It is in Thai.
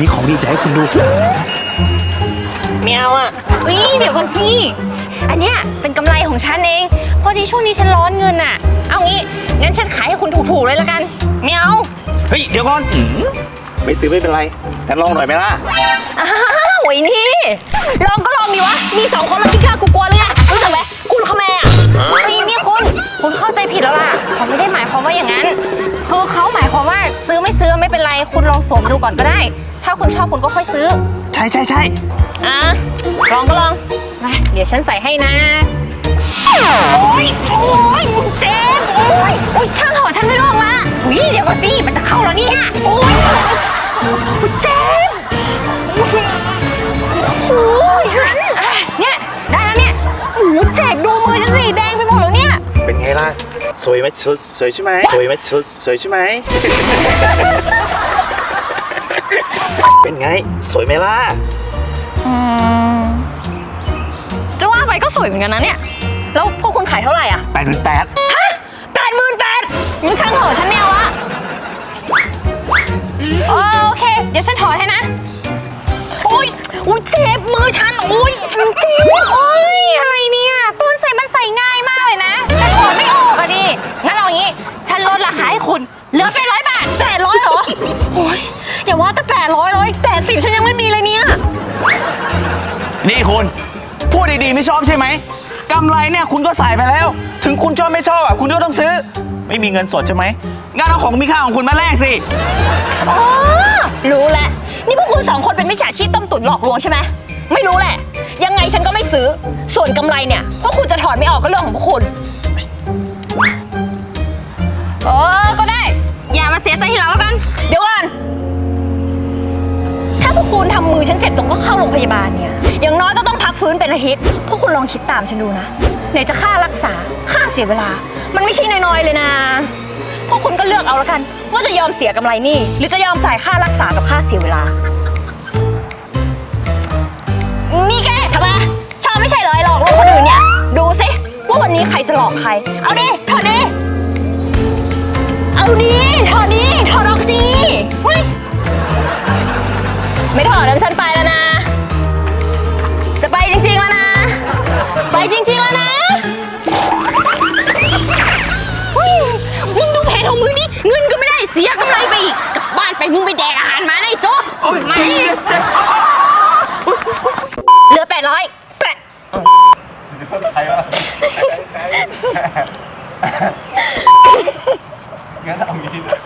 มีของดีจะให้คุณดู ไม่เอาอะอุ้ยเดี๋ยวก่อนสิอันเนี้ยเป็นกำไรของฉันเอง พอดีช่วงนี้ฉันร้อนเงินอะ เอางี้งั้นฉันขายให้คุณถูกๆเลยละกันไม่เอาเฮ้ย เดี๋ยวก่อนอืมไม่ซื้อไม่เป็นไรแต่ลองหน่อยไหมล่ะ อ้าวไอ้นี่ลองก็ลองดีวะมีสองคนมาคิดค่ากูกลัว เป็นไรคุณลองสวมดูก่อนก็ได้ ถ้าคุณชอบคุณก็ค่อยซื้อ ใช่ใช่ใช่อะลองก็ลองมาเดี๋ยวฉันใส่ให้นะ โอ๊ยโอ๊ยเจ็บโอ๊ยโอ๊ยช่างเถอะฉันไม่ลองละอุ้ยเดี๋ยวก่อนสิมันจะเข้าแล้วเนี่ยโอ๊ยโอ๊ยเจ็บโอ้ยหันอะเนี่ยได้แล้วเนี่ยโอ้โหเจ็บดูมือฉันสิแดงไปหมดแล้วเนี่ย เป็นไงล่ะสวยไหมสวยสวยใช่ไหมสวยไหมสวยสวยใช่ไหม เป็นไง สวยไหมล่ะ อืมจะว่าไปก็สวยเหมือนกันนะเนี่ย แล้วพวกคุณขายเท่าไหร่อะแปดหมื่นแปดแปดหมื่นแปดงั้นช่างเถอะฉันไม่เอาละเออโอเค เดี๋ยวฉันถอดให้นะ โอ๊ยอุ้ยเจ็บมือฉันโอ๊ยเจ็บโอ๊ยอะไรเนี่ยต้นใส่มันใส่ง่ายมากเลยนะแต่ถอดไม่ออกอะดิงั้นเอาอย่างงี้ ฉันลดราคาให้คุณ เหลือเป็นร้อยบาทแปดร้อยเหรอโอ๊ย อย่าว่าแต่แปดร้อยเลยแปดสิบฉันยังไม่มีเลยเนี่ย นี่คุณพูดดีๆไม่ชอบใช่ไหมกำไรเนี่ยคุณก็ใส่ไปแล้ว ถึงคุณชอบไม่ชอบอะคุณก็ต้องซื้อ ไม่มีเงินสดใช่ไหมงั้นเอาของมีค่าของคุณมาแลกสิอ๋อ รู้แล้วนี่พวกคุณสองคนเป็นมิจฉาชีพต้มตุ๋นหลอกลวงใช่ไหมไม่รู้แหละ ยังไงฉันก็ไม่ซื้อ ส่วนกำไรเนี่ยพวกคุณจะถอนไม่ออกก็เรื่องของพวกคุณ เออ ก็ได้ อย่ามาเสียใจทีหลังแล้ว ตรงก็เข้าโรงพยาบาลเนี่ย อย่างน้อยก็ต้องพักฟื้นเป็นอาทิตย์ พวกคุณลองคิดตามฉันดูนะ ไหนจะค่ารักษา ค่าเสียเวลา มันไม่ใช่น้อยๆเลยนะ พวกคุณก็เลือกเอาแล้วกัน ว่าจะยอมเสียกำไรหนี่ หรือจะยอมจ่ายค่ารักษากับค่าเสียเวลา นี่แกทำไมชอบไม่ใช่เลยหลอกลวงคนอื่นเนี่ย ดูสิว่าวันนี้ใครจะหลอกใคร เอาดิถอดดิ เอาดิถอดดิถอดออกสิเฮ้ย ไม่ถอดแล้วฉัน จริงๆแล้วนะเฮ้ยมึงดูเพจของมึงนี่เงินก็ไม่ได้เสียกำไรไปอีกกลับบ้านไปมึงไปแดกอาหารมานะไอ้โจ๊กโอ๊ยมาเจ็บนี่เจ็บเจ็บเหลือแปดร้อยแปดใครวะงั้นเอางี้แอน